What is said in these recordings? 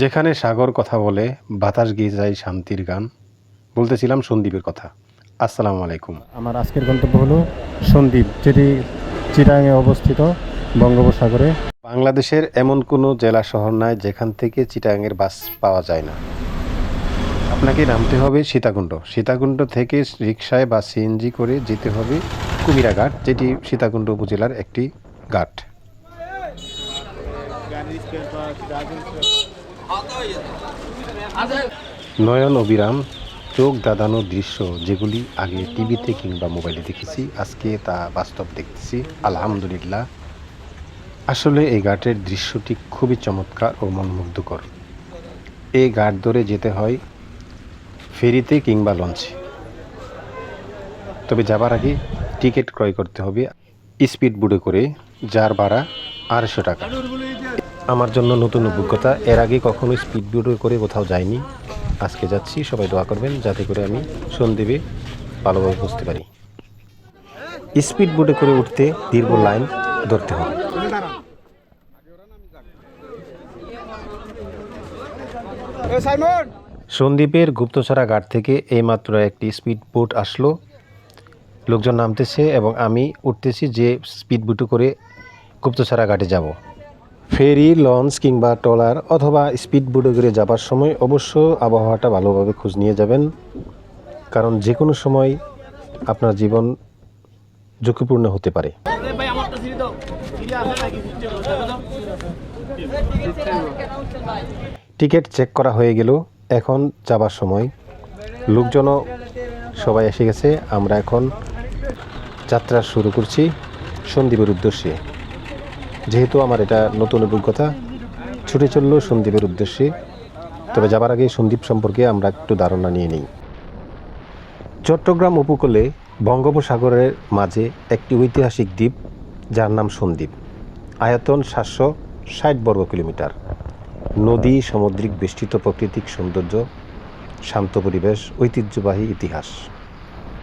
যেখানে সাগর কথা বলে বাতাস গিয়ে যায় শান্তির গান। বলতেছিলাম সন্দীপের কথা। আসসালামু আলাইকুম। আমার আজকের গন্তব্য হলো সন্দীপ যেটি চিরাঙে অবস্থিত বঙ্গোপসাগরে। বাংলাদেশের এমন কোনো জেলা শহর নাই যেখান থেকে চিটাগাংয়ের বাস পাওয়া যায় না। আপনাকে নামতে হবে সীতাকুণ্ড। সীতাকুণ্ড থেকে রিক্সায় বা সিএনজি করে যেতে হবে কুমিরাঘাট যেটি সীতাকুণ্ড উপজেলার একটি ঘাট। নয়ন অবিরাম, চোখ দাদানো দৃশ্য যেগুলি আগে টিভিতে কিংবা মোবাইলে দেখেছি, আজকে তা বাস্তব দেখতেছি। আলহামদুলিল্লাহ। আসলে এই ঘাটের দৃশ্যটি খুবই চমৎকার ও মনমুগ্ধকর। এই ঘাট ধরে যেতে হয় ফেরিতে কিংবা লঞ্চে। তবে যাবার আগে টিকিট ক্রয় করতে হবে স্পিড বোর্ডে করে, যার ভাড়া আড়াইশো টাকা। আমার জন্য নতুন অভিজ্ঞতা। এর আগে কখনো স্পিড বোর্ডে করে কোথাও যাইনি। আজকে যাচ্ছি সবাই দোয়া করবেন যাতে করে আমি সন্দ্বীপে ভালোভাবে বুঝতে পারি। স্পিড বোর্ডে করে উঠতে দীর্ঘ লাইন ধরতে হবে। সন্দ্বীপের গুপ্তছড়া ঘাট থেকে এইমাত্র একটি স্পিড বোট আসলো। লোকজন নামতেছে এবং আমি উঠতেছি যে স্পিড বোটে করে গুপ্তছড়া ঘাটে যাব। ফেরি, লঞ্চ কিংবা ট্রলার অথবা স্পিড বোটে করে যাবার সময় অবশ্য আবহাওয়াটা ভালোভাবে খোঁজ নিয়ে যাবেন। কারণ যে কোনো সময় আপনার জীবন ঝুঁকিপূর্ণ হতে পারে। টিকিট চেক করা হয়ে গেল। এখন যাবার সময়। লোকজনও সবাই এসে গেছে। আমরা এখন যাত্রা শুরু করছি। সন্দ্বীপের উদ্দেশ্যে। যেহেতু আমার এটা নতুন অভিজ্ঞতা, ছুটে চলল সন্দীপের উদ্দেশ্যে। তবে যাবার আগে সন্দ্বীপ সম্পর্কে আমরা একটু ধারণা নিয়ে নিই। চট্টগ্রাম উপকূলে বঙ্গোপসাগরের মাঝে একটি ঐতিহাসিক দ্বীপ, যার নাম সন্দ্বীপ আয়তন সাতশো ষাট বর্গ কিলোমিটার। নদী, সামুদ্রিক বেষ্টিত প্রাকৃতিক সৌন্দর্য, শান্ত পরিবেশ, ঐতিহ্যবাহী ইতিহাস।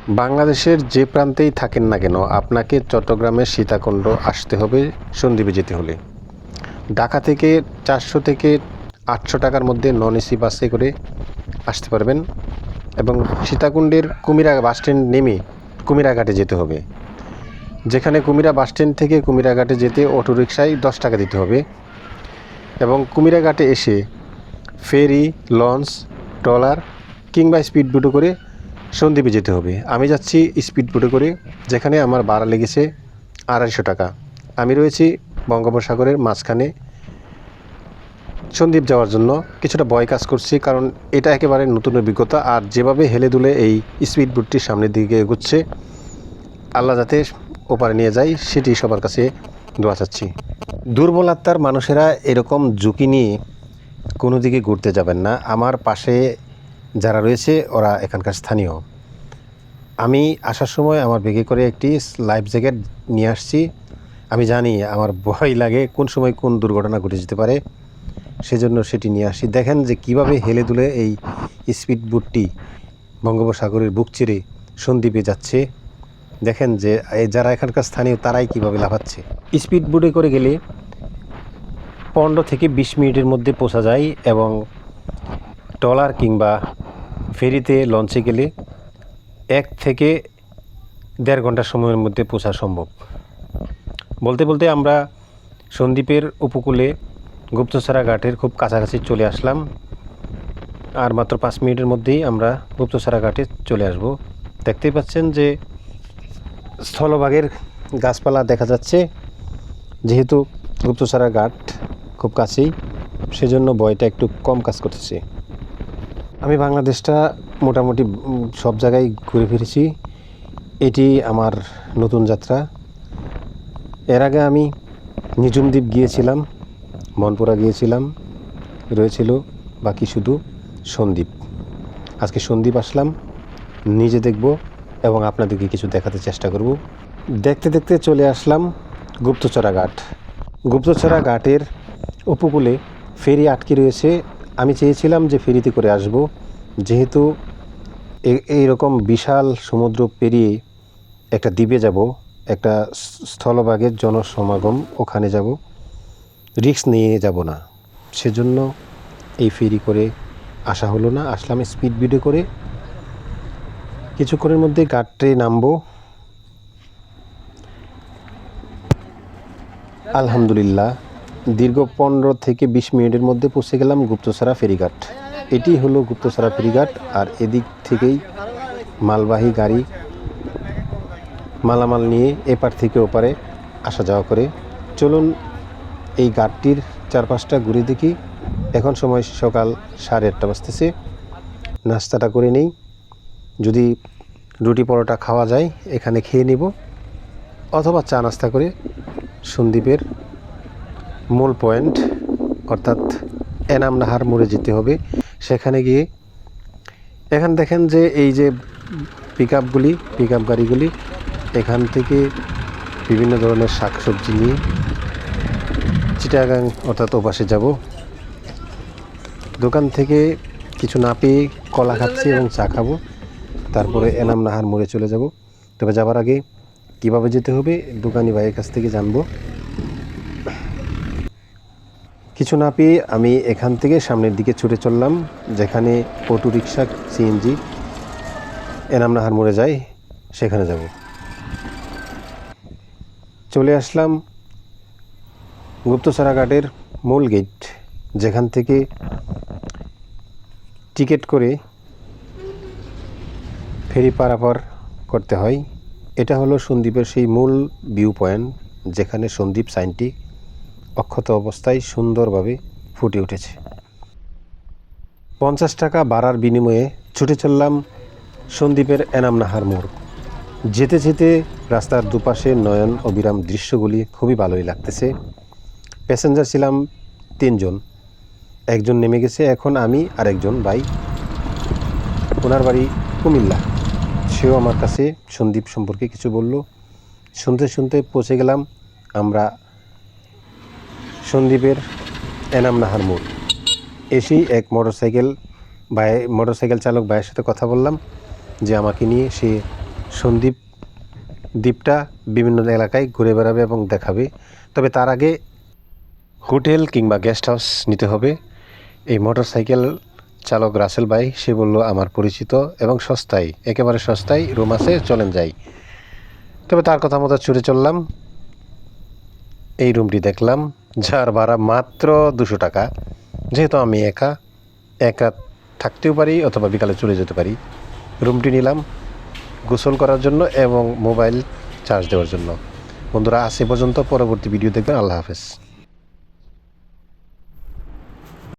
বাংলাদেশের যে প্রান্তেই থাকেন না কেন, আপনাকে চট্টগ্রামের সীতাকুণ্ড আসতে হবে সন্দ্বীপে যেতে হলে। ঢাকা থেকে চারশো থেকে আটশো টাকার মধ্যে নন এসি বাসে করে আসতে পারবেন এবং সীতাকুণ্ডের কুমিরা বাসস্ট্যান্ড নেমে কুমিরাঘাটে যেতে হবে। যেখানে কুমিরা বাসস্ট্যান্ড থেকে কুমিরাঘাটে যেতে অটোরিকশায় দশ টাকা দিতে হবে এবং কুমিরাঘাটে এসে ফেরি, লঞ্চ, ট্রলার কিংবা স্পিড বুটো করে সন্দ্বীপে যেতে হবে। আমি যাচ্ছি স্পিড বোটে করে, যেখানে আমার ভাড়া লেগেছে আড়াইশো টাকা। আমি রয়েছি বঙ্গোপসাগরের মাঝখানে। সন্দ্বীপ যাওয়ার জন্য কিছুটা ভয় কাজ করছি, কারণ এটা একেবারে নতুন অভিজ্ঞতা, আর যেভাবে হেলে দুলে এই স্পিড বোটটি সামনের দিকে এগোচ্ছে, আল্লাহ যাতে ওপারে নিয়ে যায়, সেটি সবার কাছে দোয়া চাচ্ছি। দুর্বল আত্মার মানুষেরা এরকম ঝুঁকি নিয়ে কোনো দিকে ঘুরতে যাবেন না। আমার পাশে যারা রয়েছে, ওরা এখানকার স্থানীয়। আমি আসার সময় আমার বেগে করে একটি লাইফ জ্যাকেট নিয়ে আসছি। আমি জানি আমার ভয় লাগে কোন সময় কোন দুর্ঘটনা ঘটে যেতে পারে, সেজন্য সেটি নিয়ে আসি। দেখেন যে কীভাবে হেলে দুলে এই স্পিড বোটটি বঙ্গোপসাগরের বুক চিরে সন্দ্বীপে যাচ্ছে। দেখেন যে যারা এখানকার স্থানীয়, তারাই কীভাবে লাফাচ্ছে। স্পিড বোটে করে গেলে পনেরো থেকে বিশ মিনিটের মধ্যে পৌঁছা যায় এবং ট্রলার কিংবা ফেরিতে লঞ্চে গেলে এক থেকে দেড় ঘণ্টা সময়ের মধ্যে পৌঁছা সম্ভব। বলতে বলতে আমরা সন্দ্বীপের উপকূলে গুপ্তসারা ঘাটের খুব কাছাকাছি চলে আসলাম। আর মাত্র পাঁচ মিনিটের মধ্যেই আমরা গুপ্তসারা ঘাটে চলে আসব। দেখতেই পাচ্ছেন যে স্থলভাগের গাছপালা দেখা যাচ্ছে। যেহেতু গুপ্তসারা ঘাট খুব কাছেই, সেজন্য বয়টা একটু কম কাজ করতেছে। আমি বাংলাদেশটা মোটামুটি সব জায়গায় ঘুরে ফিরেছি। এটি আমার নতুন যাত্রা। এর আগে আমি নিজুম দ্বীপ গিয়েছিলাম, মনপুরা গিয়েছিলাম, রয়েছিল বাকি শুধু সন্দ্বীপ। আজকে সন্দ্বীপ আসলাম, নিজে দেখব এবং আপনাদেরকে কিছু দেখাতে চেষ্টা করব। দেখতে দেখতে চলে আসলাম গুপ্তচরা ঘাট। গুপ্তচরা ঘাটের উপকূলে ফেরি আটকে রয়েছে আমি চেয়েছিলাম যে ফেরিতে করে আসব, যেহেতু এই রকম বিশাল সমুদ্র পেরিয়ে একটা দ্বীপে যাব, একটা স্থলভাগের জনসমাগম ওখানে যাব, রিস্ক নিয়ে যাব না। সেজন্য এই ফেরি করে আসা হলো না। আসলাম স্পিড বিডে করে। কিছুক্ষণের মধ্যে গাটে নামবো। আলহামদুলিল্লাহ। দীর্ঘ পনেরো থেকে বিশ মিনিটের মধ্যে পৌঁছে গেলাম গুপ্তসরা ফেরিঘাট। এটি হলো গুপ্তসরা ফেরিঘাট, আর এদিক থেকেই মালবাহী গাড়ি মালামাল নিয়ে এপার থেকে ওপারে আসা যাওয়া করে। চলুন, এই ঘাটটির চারপাশটা ঘুরে দেখি। এখন সময় সকাল সাড়ে আটটা বাজতেছে। নাস্তাটা করে নেই। যদি রুটি পরোটা খাওয়া যায়, এখানে খেয়ে নিব। অথবা চা নাস্তা করে সন্দ্বীপের মূল পয়েন্ট, অর্থাৎ এনাম নাহার মোড়ে যেতে হবে। সেখানে গিয়ে এখান দেখেন যে এই যে পিক আপগুলি পিক আপ গাড়িগুলি, এখান থেকে বিভিন্ন ধরনের শাকসবজি নিয়ে চিটাগাং, অর্থাৎ ওপাশে যাব। দোকান থেকে কিছু না পেয়ে কলা খাচ্ছি এবং চা খাব। তারপরে এনাম নাহার মোড়ে চলে যাব। তবে যাবার আগে কীভাবে যেতে হবে, দোকানি ভাইয়ের কাছ থেকে জানব। কিছু না পেয়ে আমি এখান থেকে সামনের দিকে ছুটে চললাম, যেখানে auto rickshaw CNG Enam Nahar মোড়ে যায়, সেখানে যাব। চলে আসলাম গুপ্তসরা ঘাটের মূল গেট, যেখান থেকে টিকিট করে ফেরি পারাপার করতে হয়। এটা হলো সন্দ্বীপের সেই মূল ভিউ পয়েন্ট যেখানে সন্দ্বীপ সাইনটি অক্ষত অবস্থায় সুন্দরভাবে ফুটে উঠেছে। পঞ্চাশ টাকা বাড়ার বিনিময়ে ছুটে চললাম সন্দ্বীপের এনামনাহার মোড়। যেতে যেতে রাস্তার দুপাশে নয়ন অবিরাম দৃশ্যগুলি খুবই ভালোই লাগতেছে। প্যাসেঞ্জার ছিলাম তিনজন। একজন নেমে গেছে, এখন আমি আর একজন ভাই। ওনার বাড়ি কুমিল্লা। সেও আমার কাছে সন্দীপ সম্পর্কে কিছু বলল। শুনতে শুনতে পৌঁছে গেলাম আমরা সন্দীপের এনাম নাহার মোড় এসেই এক মোটরসাইকেল ভাই মোটরসাইকেল চালক ভাইয়ের সাথে কথা বললাম যে আমাকে নিয়ে সে সন্দীপ দ্বীপটা বিভিন্ন এলাকায় ঘুরে বেড়াবে এবং দেখাবে। তবে তার আগে হোটেল কিংবা গেস্ট হাউস নিতে হবে। এই মোটরসাইকেল চালক রাসেল ভাই, সে বলল, আমার পরিচিত এবং সস্তায়, একেবারে সস্তায় রুম আছে চলেন যাই। তবে তার কথা মতো ছুটে চললাম। এই রুমটি দেখলাম। যার ভাড়া মাত্র দুশো টাকা। যেহেতু আমি একা একা থাকতেও পারি অথবা বিকালে চলে যেতে পারি। রুমটি নিলাম গোসল করার জন্য এবং মোবাইল চার্জ দেওয়ার জন্য। বন্ধুরা আসে পর্যন্ত। পরবর্তী ভিডিও দেখবেন। আল্লাহ হাফেজ।